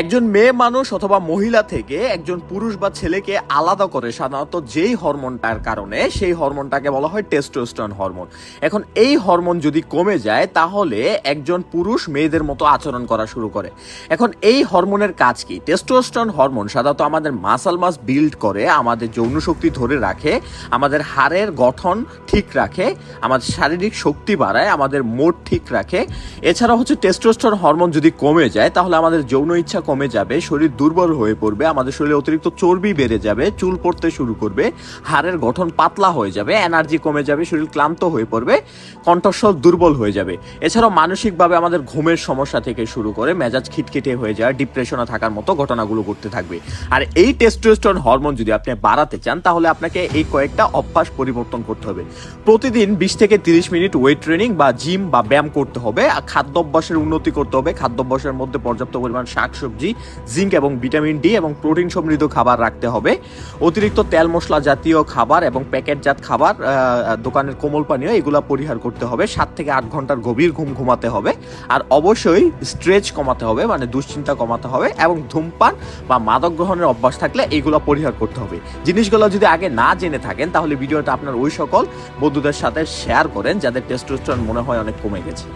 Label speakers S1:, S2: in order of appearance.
S1: একজন মেয়ে মানুষ অথবা মহিলা থেকে একজন পুরুষ বা ছেলেকে আলাদা করে সাধারণত যেই হরমোনটার কারণে সেই হরমোনটাকে বলা হয় টেস্টোস্টেরন হরমোন এখন এই হরমোন যদি কমে যায়, তাহলে একজন পুরুষ মেয়েদের মতো আচরণ করা শুরু করে। এখন এই হরমোনের কাজ কি? টেস্টোস্টেরন হরমোন সাধারণত আমাদের মাসাল মাস বিল্ড করে, আমাদের যৌন শক্তি ধরে রাখে, আমাদের হাড়ের গঠন ঠিক রাখে, আমাদের শারীরিক শক্তি বাড়ায়, আমাদের মোড ঠিক রাখে। এছাড়া হচ্ছে টেস্টোস্টেরন হরমোন যদি কমে যায়, তাহলে আমাদের যৌন ইচ্ছা কমে যাবে, শরীর দুর্বল হয়ে পড়বে, আমাদের শরীরে অতিরিক্ত চর্বি বেড়ে যাবে, চুল পড়তে শুরু করবে, হাড়ের গঠন পাতলা হয়ে যাবে এনার্জি কমে যাবে, শরীর ক্লান্ত হয়ে পড়বে, কণ্ঠস্বর দুর্বল হয়ে যাবে। এছাড়াও মানসিকভাবে আমাদের ঘুমের সমস্যা থেকে শুরু করে মেজাজ খিটখিটে হয়ে যায় ডিপ্রেশনে থাকার মতো ঘটনাগুলো ঘটতে থাকবে। আর এই টেস্টোস্টেরন হরমোন যদি আপনি বাড়াতে চান, তাহলে আপনাকে এই কয়েকটা অভ্যাস পরিবর্তন করতে হবে। প্রতিদিন বিশ থেকে তিরিশ মিনিট ওয়েট ট্রেনিং বা জিম বা ব্যায়াম করতে হবে, আর খাদ্যাভ্যাসের উন্নতি করতে হবে। খাদ্যাভ্যাসের মধ্যে পর্যাপ্ত পরিমাণ শাকসবজি জিঙ্ক এবং ভিটামিন ডি এবং প্রোটিন সমৃদ্ধ খাবার রাখতে হবে। অতিরিক্ত তেল মশলা জাতীয় খাবার এবং প্যাকেটজাত খাবার দোকানের কোমল পানীয়, এগুলো পরিহার করতে হবে। সাত থেকে আট ঘণ্টার গভীর ঘুম ঘুমাতে হবে। আর অবশ্যই স্ট্রেচ কমাতে হবে মানে দুশ্চিন্তা কমাতে হবে এবং ধূমপান বা মাদক গ্রহণের অভ্যাস থাকলে এইগুলো পরিহার করতে হবে। জিনিসগুলো যদি আগে না জেনে থাকেন, তাহলে ভিডিওটা আপনার ওই সকল বন্ধুদের সাথে শেয়ার করেন, যাদের টেস্টোস্টেরন মনে হয় অনেক কমে গেছে।